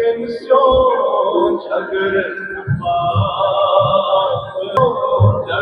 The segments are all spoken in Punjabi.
pensión çakırın var.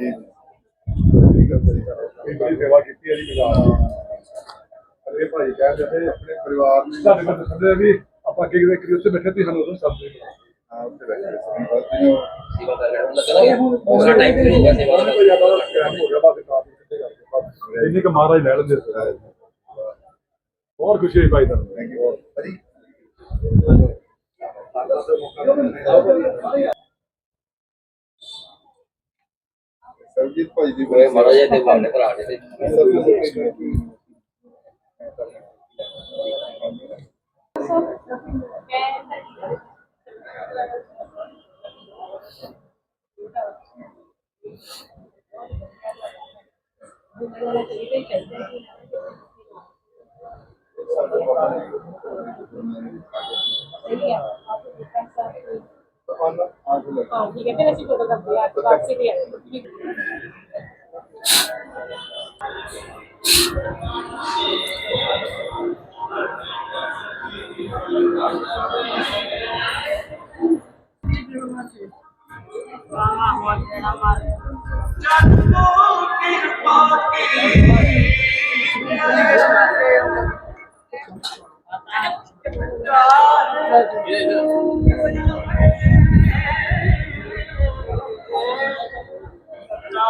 ਜਗਰ ਪਾਪ ਸੇਵਾ ਕੀਤੀ ਹੈ ਜੀ ਗੁਜ਼ਾਰਾ ਅਰੇ ਭਾਈ ਕਹਿੰਦੇ ਨੇ ਆਪਣੇ ਪਰਿਵਾਰ ਨੂੰ ਸਾਡੇ ਕੋਲ ਦੱਸਦੇ ਵੀ ਆਪਾਂ ਅੱਗੇ ਕਿਤੇ ਕਰੀ ਉੱਥੇ ਬੈਠੇ ਤੇ ਸਾਨੂੰ ਉਦੋਂ ਸਭ ਦੇ ਹਾਂ ਉੱਥੇ ਬੈਠੇ ਸੀ ਬਸ ਜੀ ਸੇਵਾ ਕਰ ਰਿਹਾ ਲੱਗਦਾ ਪੂਰਾ ਟਾਈਮ ਤੇ ਹੋ ਸੇਵਾ ਉਹਨਾਂ ਕੋਈ ਜ਼ਿਆਦਾ ਕਰਾਮ ਹੋ ਗਿਆ ਬਾਕੀ ਕਾਫੀ ਕਿੱਥੇ ਕਰਕੇ ਇੰਨੀ ਕੁ ਮਹਾਰਾਜ ਲੈ ਲੈਂਦੇ ਸੀ ਬਹੁਤ ਖੁਸ਼ੀ ਹੋਈ ਭਾਈ ਤੁਹਾਨੂੰ ਥੈਂਕ ਯੂ ਭਾਈ ਰਣਜੀਤ ਭਾਈ ਦੀ ਕੋਈ ਮਰੋ ਜੇ ਤੇ ਮਾਮਲੇ ਭਰਾ ਦੇ Thank you. Fíjate fotografía,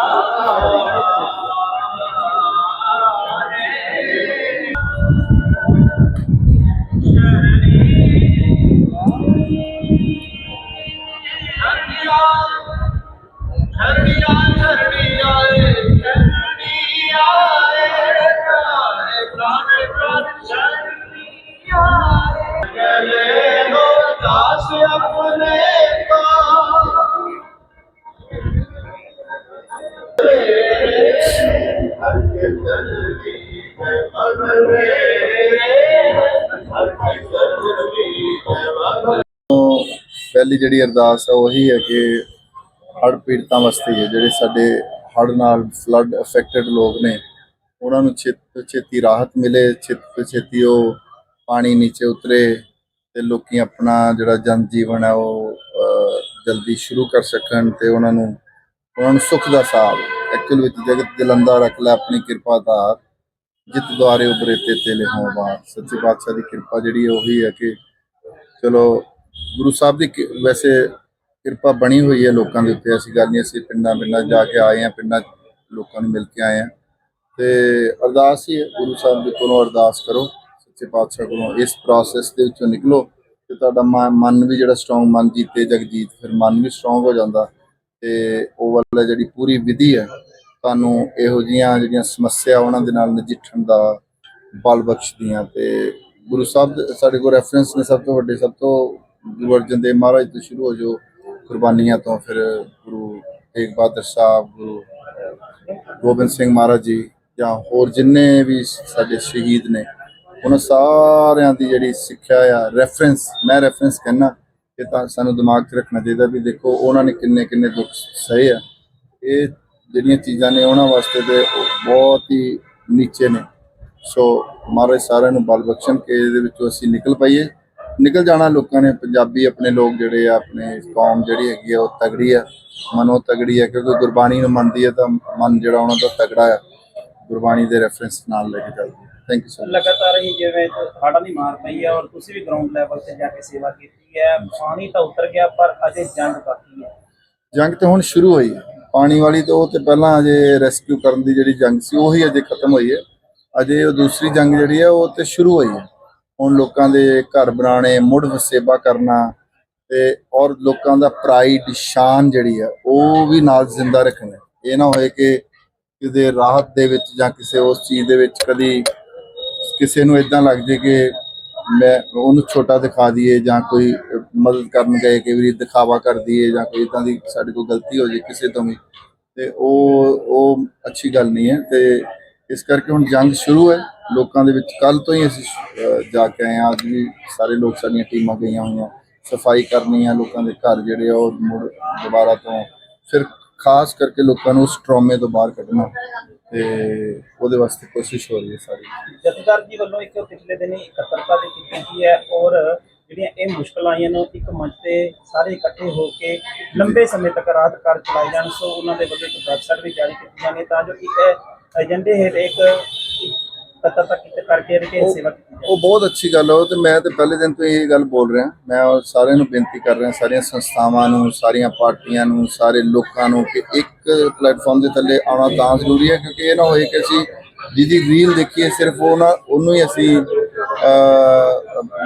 Oh. ਪਹਿਲੀ ਜਿਹੜੀ ਅਰਦਾਸ ਹੈ ਉਹੀ ਹੈ ਕਿ ਹੜ੍ਹ ਪੀੜਤਾਂ ਵਾਸਤੇ ਜਿਹੜੇ ਸਾਡੇ ਹੜ੍ਹ ਨਾਲ ਫਲੱਡ ਅਫੈਕਟਡ ਲੋਕ ਨੇ, ਉਹਨਾਂ ਨੂੰ ਛੇਤੀ ਤੋਂ ਛੇਤੀ ਰਾਹਤ ਮਿਲੇ, ਛੇਤੀ ਤੋਂ ਛੇਤੀ ਉਹ ਪਾਣੀ ਨੀਚੇ ਉਤਰੇ ਤੇ ਲੋਕੀ ਆਪਣਾ ਜਿਹੜਾ ਜਨ ਜੀਵਨ ਹੈ ਉਹ ਜਲਦੀ ਸ਼ੁਰੂ ਕਰ ਸਕਣ ਤੇ ਉਹਨਾਂ ਨੂੰ ਉਹਨਾਂ ਨੂੰ ਸੁੱਖ ਦਾ ਸਾਹ ਐਕਚੁਅਲ ਵਿੱਚ ਜਗਤ ਜਲੰਦਾ ਰੱਖ ਲੈ ਆਪਣੀ ਕਿਰਪਾ ਧਾਰ ਜਿਤ ਦੁਆਰੇ ਉਬਰੇ ਤੇ ਤੇਲੇ ਹੋਂ ਸੱਚੇ ਪਾਤਸ਼ਾਹ ਦੀ ਕਿਰਪਾ ਜਿਹੜੀ ਹੈ ਉਹੀ ਹੈ ਕਿ ਚਲੋ, ਗੁਰੂ ਸਾਹਿਬ ਦੀ ਕਿ- ਵੈਸੇ ਕਿਰਪਾ ਬਣੀ ਹੋਈ ਹੈ ਲੋਕਾਂ ਦੇ ਉੱਤੇ। ਐਸੀ ਗੱਲ ਨਹੀਂ ਅਸੀਂ ਪਿੰਡਾਂ ਪਿੰਡਾਂ ਜਾ ਕੇ ਆਏ ਆ ਪਿੰਡਾਂ ਲੋਕਾਂ ਨੂੰ ਮਿਲ ਕੇ ਆਏ ਆ ਤੇ ਅਰਦਾਸ ਹੀ ਹੈ, ਗੁਰੂ ਸਾਹਿਬ ਦੇ ਕੋਲੋਂ ਅਰਦਾਸ ਕਰੋ। ਸੱਚੇ ਪਾਤਸ਼ਾਹ ਕੋਲੋਂ ਇਸ ਪ੍ਰੋਸੈਸ ਦੇ ਵਿੱਚੋਂ ਨਿਕਲੋ ਤੇ ਤੁਹਾਡਾ ਮ- ਮਨ ਵੀ ਜਿਹੜਾ ਸਟਰੋਂਗ ਮਨ ਜੀਤੇ, ਜਗਜੀਤ, ਫਿਰ ਮਨ ਵੀ ਸਟਰੋਂਗ ਹੋ ਜਾਂਦਾ। ਤੇ ਉਹ ਵਾਲਾ ਜਿਹੜੀ ਪੂਰੀ ਵਿਧੀ ਹੈ ਤੁਹਾਨੂੰ ਇਹੋ ਜੀਆਂ ਜਿਹੜੀਆਂ ਸਮੱਸਿਆ ਉਹਨਾਂ ਦੇ ਨਾਲ ਨਜਿੱਠਣ ਦਾ ਬਲ ਬਖਸ਼ਦੀਆਂ ਤੇ ਗੁਰੂ ਸਾਹਿਬ ਦੇ- ਸਾਡੇ ਕੋਲ ਰੈਫਰੈਂਸ ਨੇ ਸਭ ਤੋਂ ਵੱਡੇ, ਸਭ ਤੋਂ ਗੁਰੂ ਅਰਜਨ ਦੇਵ ਮਹਾਰਾਜ ਤੋਂ ਸ਼ੁਰੂ ਹੋ ਜੋ ਕੁਰਬਾਨੀਆਂ ਤੋਂ ਫਿਰ ਗੁਰੂ ਤੇਗ ਬਹਾਦਰ ਸਾਹਿਬ, ਗੁਰੂ ਗੋਬਿੰਦ ਸਿੰਘ ਮਹਾਰਾਜ ਜੀ ਜਾਂ ਹੋਰ ਜਿੰਨੇ ਵੀ ਸਾਡੇ ਸ਼ਹੀਦ ਨੇ, ਉਹਨਾਂ ਸਾਰਿਆਂ ਦੀ ਜਿਹੜੀ ਸਿੱਖਿਆ ਆ ਰੈਫਰੈਂਸ ਮੈਂ ਰੈਫਰੈਂਸ ਕਹਿਣਾ ਕਿ ਤਾਂ ਸਾਨੂੰ ਦਿਮਾਗ 'ਚ ਰੱਖਣਾ ਚਾਹੀਦਾ ਵੀ ਦੇਖੋ ਉਹਨਾਂ ਨੇ ਕਿੰਨੇ ਕਿੰਨੇ ਦੁੱਖ ਸਹੇ ਆ। ਇਹ ਜਿਹੜੀਆਂ ਚੀਜ਼ਾਂ ਨੇ ਉਹਨਾਂ ਵਾਸਤੇ ਤੇ ਉਹ ਬਹੁਤ ਹੀ ਨੀਚੇ ਨੇ। ਸੋ ਮਹਾਰਾਜ ਸਾਰਿਆਂ ਨੂੰ ਬਲ ਬਖਸ਼ਣ ਕਿ ਇਹਦੇ ਵਿੱਚੋਂ ਅਸੀਂ ਨਿਕਲ ਪਾਈਏ। ਨਿਕਲ ਜਾਣਾ ਲੋਕਾਂ ਨੇ, ਪੰਜਾਬੀ ਆਪਣੇ ਲੋਕ ਜਿਹੜੇ ਆ, ਆਪਣੇ ਕੌਮ ਜਿਹੜੀ ਹੈਗੀ ਆ, ਉਹ ਤਗੜੀ ਆ। ਮਨੋ ਤਗੜੀ ਆ, ਕਿਉਂਕਿ ਗੁਰਬਾਣੀ ਨੂੰ ਮੰਨਦੀ ਹੈ ਤਾਂ ਮਨ ਜਿਹੜਾ ਉਹਨਾਂ ਦਾ ਤਗੜਾ ਆ। ਗੁਰਬਾਣੀ ਦੇ ਰੈਫਰੈਂਸ ਨਾਲ ਲੈ ਕੇ ਚੱਲਦੀ ਥੈਂਕ ਯੂ ਸੋ ਮਚ ਲਗਾਤਾਰ ਹੀ ਜਿਵੇਂ ਹੜ੍ਹਾਂ ਦੀ ਮਾਰ ਪਈ ਹੈ ਔਰ ਤੁਸੀਂ ਵੀ ਗਰਾਊਂਡ ਲੈਵਲ ਤੇ ਜਾ ਕੇ ਸੇਵਾ ਕੀਤੀ ਹੈ ਪਾਣੀ ਤਾਂ ਉਤਰ ਗਿਆ ਪਰ ਅਜੇ ਜੰਗ ਬਾਕੀ ਹੈ। ਜੰਗ ਤੇ ਹੁਣ ਸ਼ੁਰੂ ਹੋਈ ਹੈ। ਪਾਣੀ ਵਾਲੀ ਤੇ ਉਹ ਤੇ ਪਹਿਲਾਂ ਅਜੇ ਰੈਸਕਿਊ ਕਰਨ ਦੀ ਜਿਹੜੀ ਜੰਗ ਸੀ ਉਹੀ ਅਜੇ ਖਤਮ ਹੋਈ ਹੈ। ਅਜੇ ਉਹ ਦੂਸਰੀ ਜੰਗ ਜਿਹੜੀ ਹੈ ਉਹ ਤੇ ਸ਼ੁਰੂ ਹੋਈ ਹੈ। ਹੁਣ ਲੋਕਾਂ ਦੇ ਘਰ ਬਣਾਉਣੇ ਮੁੜ ਵਸੇਬਾ ਕਰਨਾ ਤੇ ਔਰ ਲੋਕਾਂ ਦਾ ਪ੍ਰਾਈਡ ਸ਼ਾਨ ਜਿਹੜੀ ਹੈ ਉਹ ਵੀ ਨਾਲ ਜ਼ਿੰਦਾ ਰੱਖਣਾ ਇਹ ਨਾ ਹੋਏ ਕਿ ਕਿਤੇ ਰਾਹਤ ਦੇ ਵਿੱਚ ਜਾਂ ਕਿਸੇ ਉਸ ਚੀਜ਼ ਦੇ ਵਿੱਚ ਕਦੀ ਕਿਸੇ ਨੂੰ ਇਦਾਂ ਲੱਗ ਜੇ ਕਿ ਮੈਂ ਉਹਨੂੰ ਛੋਟਾ ਦਿਖਾ ਦਈਏ ਜਾਂ ਕੋਈ ਮਦਦ ਕਰਨ ਗਏ ਕਿ ਵੀ ਦਿਖਾਵਾ ਕਰ ਦਈਏ ਜਾਂ ਕੋਈ ਇਦਾਂ ਦੀ ਸਾਡੇ ਕੋਲ ਗਲਤੀ ਹੋ ਜੇ ਕਿਸੇ ਤੋਂ ਵੀ, ਤੇ ਉਹ ਉਹ ਅੱਛੀ ਗੱਲ ਨਹੀਂ ਹੈ ਤੇ ਇਸ ਕਰਕੇ ਹੁਣ ਜੰਗ ਸ਼ੁਰੂ ਹੈ। ਲੋਕਾਂ ਦੇ ਵਿੱਚ ਕੱਲ ਤੋਂ ਹੀ ਅਸੀਂ ਜਾ ਕੇ ਆਏ ਹਾਂ। ਅੱਜ ਵੀ ਸਾਰੇ ਲੋਕ ਸਾਡੀਆਂ ਟੀਮਾਂ ਗਈਆਂ ਹੋਈਆਂ, ਸਫ਼ਾਈ ਕਰਨੀ ਹੈ ਲੋਕਾਂ ਦੇ ਘਰ ਜਿਹੜੇ ਆ ਉਹ ਮੁੜ ਦੁਬਾਰਾ ਤੋਂ, ਫਿਰ ਖਾਸ ਕਰਕੇ ਲੋਕਾਂ ਨੂੰ ਉਸ ਟਰੋਮੇ ਤੋਂ ਬਾਹਰ ਕੱਢਣਾ। ਤੇ ਉਹਦੇ ਵਾਸਤੇ ਕੋਸ਼ਿਸ਼ ਹੋ ਰਹੀ ਹੈ ਸਾਰੀ। ਜਥੇਦਾਰ ਜੀ ਵੱਲੋਂ ਇੱਕ ਪਿਛਲੇ ਦਿਨ ਹੀ ਇਕੱਤਰਤਾ ਦੀ ਕੀਤੀ ਗਈ ਹੈ ਔਰ ਜਿਹੜੀਆਂ ਇਹ ਮੁਸ਼ਕਲਾਂ ਆਈਆਂ ਨੇ ਇੱਕ ਮੰਚ ਤੇ ਸਾਰੇ ਇਕੱਠੇ ਹੋ ਕੇ ਲੰਬੇ ਸਮੇਂ ਤੱਕ ਰਾਹਤ ਕਾਰਜ ਚਲਾਏ ਜਾਣ, ਸੋ ਉਹਨਾਂ ਦੇ ਵੱਲੋਂ ਇੱਕ ਵੈਬਸਾਈਟ ਵੀ ਜਾਰੀ ਕੀਤੀ ਜਾਣੀ ਤਾਂ ਜੋ ਇੱਕ ਏਜੰਡੇ ਹੇਠ ਇੱਕ ਇਕੱਤਰਤਾ ਕੀਤੇ ਕਰਕੇ ਇਹਦੀ ਉਹ- ਸੇਵਾ ਕੀਤੀ ਜਾਏ ਉਹ ਬਹੁਤ ਅੱਛੀ ਗੱਲ ਹੈ ਉਹ ਤੇ ਮੈਂ ਤੇ ਪਹਿਲੇ ਦਿਨ ਤੋਂ ਇਹ ਗੱਲ ਬੋਲ ਰਿਹਾ। ਮੈਂ ਸਾਰਿਆਂ ਨੂੰ ਬੇਨਤੀ ਕਰ ਰਿਹਾ ਸਾਰੀਆਂ ਸੰਸਥਾਵਾਂ ਨੂੰ ਸਾਰੀਆਂ ਪਾਰਟੀਆਂ ਨੂੰ ਸਾਰੇ ਲੋਕਾਂ ਨੂੰ ਕਿ ਇੱਕ ਪਲੇਟਫਾਰਮ ਦੇ ਥੱਲੇ ਆਉਣਾ ਤਾਂ ਜ਼ਰੂਰੀ ਹੈ ਕਿਉਂਕਿ ਇਹ ਨਾ ਹੋਏ ਕਿ ਅਸੀਂ ਜਿਹਦੀ ਰੀਲ ਦੇਖੀਏ ਸਿਰਫ ਉਹ ਨਾ ਉਹਨੂੰ ਹੀ ਅਸੀਂ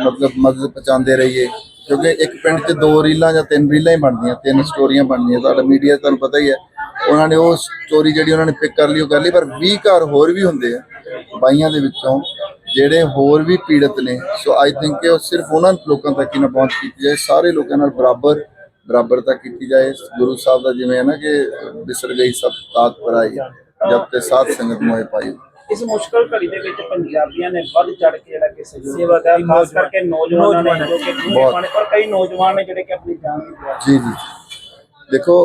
ਮਤਲਬ ਮਦਦ ਪਹੁੰਚਾਉਂਦੇ ਰਹੀਏ। ਕਿਉਂਕਿ ਇੱਕ ਪਿੰਡ 'ਚ ਦੋ ਰੀਲਾਂ ਜਾਂ ਤਿੰਨ ਰੀਲਾਂ ਹੀ ਬਣਦੀਆਂ ਤਿੰਨ ਸਟੋਰੀਆਂ ਬਣਦੀਆਂ। ਤੁਹਾਡਾ ਮੀਡੀਆ ਤੁਹਾਨੂੰ ਪਤਾ ਹੀ ਹੈ। ਉਹਨਾਂ ਨੇ ਉਹ ਸਟੋਰੀ ਜਿਹੜੀ ਉਹਨਾਂ ਨੇ ਪਿਕ ਕਰ ਲਈ ਉਹ ਕਰ ਲਈ ਪਰ 20 ਘਰ ਹੋਰ ਵੀ ਹੁੰਦੇ ਆ। ਬਾਈਆਂ ਦੇ ਵਿੱਚੋਂ ਜਿਹੜੇ ਹੋਰ ਵੀ ਪੀੜਤ ਨੇ ਸੋ ਆਈ ਥਿੰਕ ਕਿ ਉਹ ਸਿਰਫ ਉਹਨਾਂ ਲੋਕਾਂ ਤੱਕ ਹੀ ਨਾ ਪਹੁੰਚ ਕੀਤੀ ਜਾਏ ਸਾਰੇ ਲੋਕਾਂ ਨਾਲ ਬਰਾਬਰ ਬਰਾਬਰਤਾ ਕੀਤੀ ਜਾਏ। ਗੁਰੂ ਸਾਹਿਬ ਦਾ ਜਿਵੇਂ ਹੈ ਨਾ ਕਿ ਬਿਸਰ ਗਈ ਸਭ ਤਾਤ ਪਰਾਈ ਜਬ ਤੇ ਸਾਧ ਸੰਗਤ ਮੋਏ ਪਾਈ। ਇਸ ਮੁਸ਼ਕਲ ਘੜੀ ਦੇ ਵਿੱਚ ਪੰਜਾਬੀਆਂ ਨੇ ਵੱਧ ਚੜ ਕੇ ਜਿਹੜਾ ਕਿ ਸਹਿਯੋਗ ਦਿੱਤਾ ਖਾਸ ਕਰਕੇ ਨੌਜਵਾਨਾਂ ਨੇ ਜੋ ਕਿ। ਪਾਣੀ ਔਰ ਕਈ ਨੌਜਵਾਨ ਨੇ ਜਿਹੜੇ ਕਿ ਆਪਣੀ ਜਾਨ ਵੀ ਗਵਾ ਜੀ ਜੀ। ਦੇਖੋ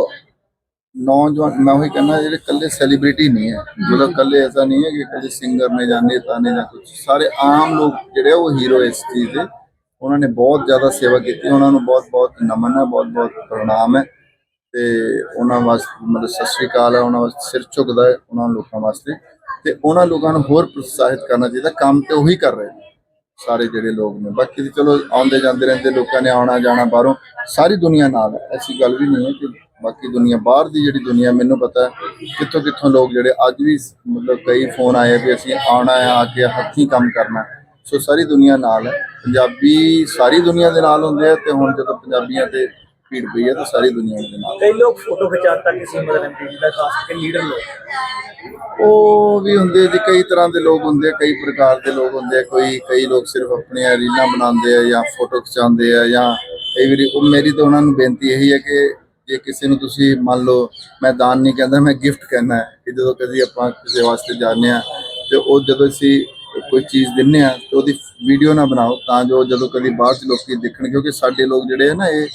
ਨੌਜਵਾਨ, ਮੈਂ ਉਹੀ ਕਹਿੰਦਾ ਜਿਹੜੇ ਕੱਲੇ ਸੈਲੀਬ੍ਰਿਟੀ ਨਹੀਂ ਹੈ ਮਤਲਬ ਕੱਲੇ ਐਸਾ ਨਹੀਂ ਹੈ ਕਿ ਕੱਲੇ ਸਿੰਗਰ ਨੇ ਜਾਂ ਨੇਤਾ ਨੇ ਜਾਂ ਕੁਝ ਸਾਰੇ ਆਮ ਲੋਕ ਜਿਹੜੇ ਉਹ ਹੀਰੋ ਇਸ ਚੀਜ਼ ਦੇ। ਉਹਨਾਂ ਨੇ ਬਹੁਤ ਜ਼ਿਆਦਾ ਸੇਵਾ ਕੀਤੀ, ਉਹਨਾਂ ਨੂੰ ਬਹੁਤ ਬਹੁਤ ਨਮਨ ਹੈ, ਬਹੁਤ ਬਹੁਤ ਪ੍ਰਣਾਮ ਹੈ ਤੇ ਉਹਨਾਂ ਵਾਸਤੇ ਮਤਲਬ ਸਤਿ ਸ਼੍ਰੀ ਅਕਾਲ ਹੈ, ਉਹਨਾਂ ਵਾਸਤੇ ਸਿਰ ਝੁਕਦਾ ਹੈ ਉਹਨਾਂ ਲੋਕਾਂ ਵਾਸਤੇ। ਤੇ ਉਹਨਾਂ ਲੋਕਾਂ ਨੂੰ ਹੋਰ ਪ੍ਰੋਤਸਾਹਿਤ ਕਰਨਾ ਚਾਹੀਦਾ, ਕੰਮ ਤੇ ਉਹੀ ਕਰ ਰਹੇ ਨੇ ਸਾਰੇ ਜਿਹੜੇ ਲੋਕ ਨੇ। ਬਾਕੀ ਤੇ ਚਲੋ ਆਉਂਦੇ ਜਾਂਦੇ ਰਹਿੰਦੇ, ਲੋਕਾਂ ਨੇ ਆਉਣਾ ਜਾਣਾ ਬਾਹਰੋਂ, ਸਾਰੀ ਦੁਨੀਆ ਨਾਲ ਹੈ। ਐਸੀ ਗੱਲ ਵੀ ਨਹੀਂ ਹੈ ਕਿ ਬਾਕੀ ਦੁਨੀਆ ਬਾਹਰ ਦੀ ਜਿਹੜੀ ਦੁਨੀਆ ਮੈਨੂੰ ਪਤਾ ਕਿੱਥੋਂ ਕਿੱਥੋਂ ਲੋਕ ਜਿਹੜੇ ਅੱਜ ਵੀ ਮਤਲਬ ਕਈ ਫੋਨ ਆਏ ਵੀ ਅਸੀਂ ਆਉਣਾ ਹੈ ਆ ਕੇ ਹੱਥੀਂ ਕੰਮ ਕਰਨਾ। ਸੋ ਸਾਰੀ ਦੁਨੀਆ ਨਾਲ ਹੈ। ਪੰਜਾਬੀ ਸਾਰੀ ਦੁਨੀਆ ਦੇ ਨਾਲ ਹੁੰਦੇ ਆ ਤੇ ਹੁਣ ਜਦੋਂ ਪੰਜਾਬੀਆਂ ਤੇ ਭੀੜ ਪਈ ਹੈ ਤਾਂ ਸਾਰੀ ਦੁਨੀਆ ਦੇ ਨਾਲ ਕਈ ਲੋਕ ਫੋਟੋ ਖਿਚਾਉਣ ਤੱਕ ਇਸ ਉਮਰ ਦੇ ਖਾਸ ਕਰਕੇ ਲੀਡਰ ਲੋਕ। ਉਹ ਵੀ ਹੁੰਦੇ ਜੀ ਕਈ ਤਰ੍ਹਾਂ ਦੇ ਲੋਕ ਹੁੰਦੇ ਆ ਕਈ ਪ੍ਰਕਾਰ ਦੇ ਲੋਕ ਹੁੰਦੇ ਆ। ਕੋਈ ਕਈ ਲੋਕ ਸਿਰਫ ਆਪਣੀਆਂ ਰੀਲਾਂ ਬਣਾਉਂਦੇ ਆ ਜਾਂ ਫੋਟੋ ਖਿਚਾਉਂਦੇ ਆ ਜਾਂ ਕਈ ਵਾਰੀ ਉਹ ਮੇਰੀ ਤਾਂ ਉਹਨਾਂ ਨੂੰ ਬੇਨਤੀ ਇਹੀ ਹੈ ਕਿ ਜੇ ਕਿਸੇ ਨੂੰ ਤੁਸੀਂ ਮੰਨ ਲਓ ਮੈਂ ਦਾਨ ਨਹੀਂ ਕਹਿੰਦਾ, ਮੈਂ ਗਿਫਟ ਕਹਿੰਦਾ ਕਿ ਜਦੋਂ ਕਦੀ ਆਪਾਂ ਕਿਸੇ ਵਾਸਤੇ ਜਾਂਦੇ ਆ ਤੇ ਉਹ ਜਦੋਂ ਅਸੀਂ ਕੋਈ ਚੀਜ਼ ਦਿੰਨੇ ਆ ਤੇ ਉਹਦੀ ਵੀਡੀਓ ਨਾ ਬਣਾਓ ਤਾਂ ਜੋ ਜਦੋਂ ਕਦੀ ਬਾਹਰ ਦੇ ਲੋਕੀ ਦੇਖਣ, ਕਿਉਂਕਿ ਸਾਡੇ ਲੋਕ ਜਿਹੜੇ ਆ ਨਾ, ਇਹ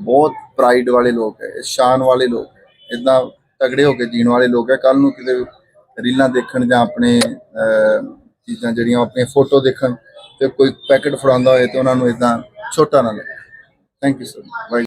ਬਹੁਤ ਪ੍ਰਾਈਡ ਵਾਲੇ ਲੋਕ ਹੈ ਸ਼ਾਨ ਵਾਲੇ ਲੋਕ ਹੈ ਇਦਾਂ ਤਗੜੇ ਹੋ ਕੇ ਜੀਣ ਵਾਲੇ ਲੋਕ ਹੈ। ਕੱਲ ਨੂੰ ਕਿਤੇ ਰੀਲਾਂ ਦੇਖਣ ਜਾਂ ਆਪਣੇ ਚੀਜ਼ਾਂ ਜਿਹੜੀਆਂ ਆਪਣੀਆਂ ਫੋਟੋ ਦੇਖਣ ਤੇ ਕੋਈ ਪੈਕੇਟ ਫੜਾਉਂਦਾ ਹੋਏ ਤੇ ਉਹਨਾਂ ਨੂੰ ਇਦਾਂ ਛੋਟਾ ਨਾ ਲੱਗੇ ਥੈਂਕ ਯੂ ਸਰ ਬਾਈ